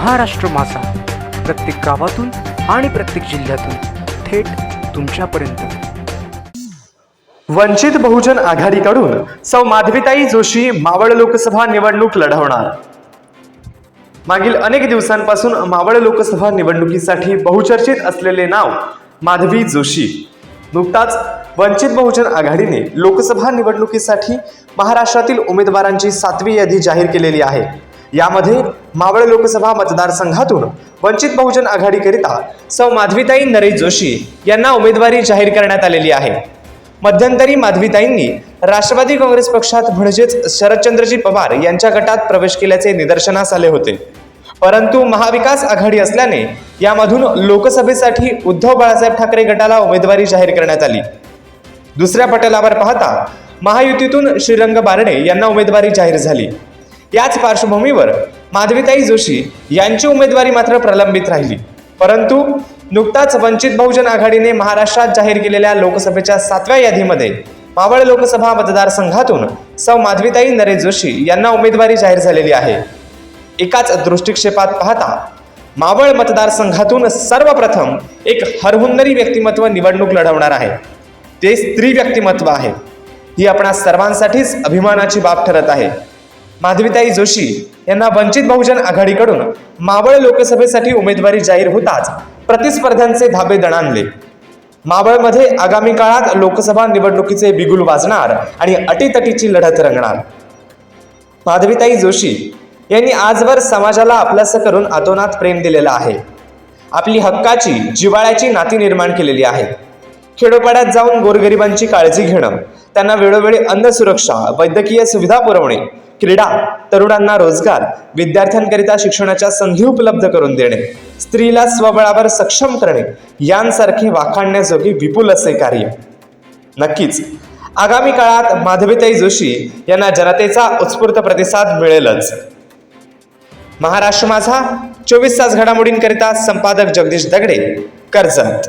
महाराष्ट्र मासा प्रत्येक गावातून आणि प्रत्येक जिल्ह्यातून थेट तुमच्यापर्यंत. वंचित बहुजन आघाडीकडून सौ माधवीताई जोशी मावळ लोकसभा निवडणूक लढवणार. मागील अनेक दिवसांपासून मावळ लोकसभा निवडणुकीसाठी बहुचर्चित असलेले नाव माधवी जोशी. नुकताच वंचित बहुजन आघाडीने लोकसभा निवडणुकीसाठी महाराष्ट्रातील उमेदवारांची सातवी यादी जाहीर केलेली आहे. यामध्ये मावळ लोकसभा मतदारसंघातून वंचित बहुजन आघाडीकरिता सौ माधवीताई नरेश जोशी यांना उमेदवारी जाहीर करण्यात आलेली आहे. मध्यंतरी माधवीताईंनी राष्ट्रवादी काँग्रेस पक्षात म्हणजेच शरदचंद्रजी पवार यांच्या गटात प्रवेश केल्याचे निदर्शनास आले होते. परंतु महाविकास आघाडी असल्याने यामधून लोकसभेसाठी उद्धव बाळासाहेब ठाकरे गटाला उमेदवारी जाहीर करण्यात आली. दुसऱ्या पटलावर पाहता महायुतीतून श्रीरंग बारणे यांना उमेदवारी जाहीर झाली. याच पार्श्वभूमीवर माधवीताई जोशी यांची उमेदवारी मात्र प्रलंबित राहिली. परंतु नुकताच वंचित बहुजन आघाडीने महाराष्ट्रात जाहीर केलेल्या लोकसभेच्या सातव्या यादीमध्ये मावळ लोकसभा मतदारसंघातून सौ माधवीताई नरेश जोशी यांना उमेदवारी जाहीर झालेली आहे. एकाच दृष्टिक्षेपात पाहता मावळ मतदारसंघातून सर्वप्रथम एक हरहुन्नरी व्यक्तिमत्व निवडणूक लढवणार आहे. ते स्त्री व्यक्तिमत्व आहे. ही आपणा सर्वांसाठीच अभिमानाची बाब ठरत आहे. माधवीताई जोशी यांना वंचित बहुजन आघाडीकडून मावळ लोकसभेसाठी उमेदवारी जाहीर होताच प्रतिस्पर्ध्यांचे धाबे दणाणले. मावळमध्ये आगामी काळात लोकसभा निवडणुकीचे बिगुल वाजणार आणि अटीतटीची लढत रंगणार. माधवीताई जोशी यांनी आजवर समाजाला आपलासं करून अतोनात प्रेम दिलेलं आहे. आपली हक्काची जिवाळ्याची नाती निर्माण केलेली आहे. खेडोपाड्यात जाऊन गोरगरिबांची काळजी घेणं त्यांना वेळोवेळी अन्न सुरक्षा वैद्यकीय सुविधा पुरवणे क्रीडा तरुणांना रोजगार विद्यार्थ्यांकरिता शिक्षणाच्या संधी उपलब्ध करून देणे स्त्रीला स्वबळावर सक्षम करणे यांसारखे वाखाणण्याजोगे विपुल असे कार्य. नक्कीच आगामी काळात माधवीताई जोशी यांना जनतेचा उत्स्फूर्त प्रतिसाद मिळेलच. महाराष्ट्र माझा चोवीस तास घडामोडींकरिता संपादक जगदीश दगडे कर्जत.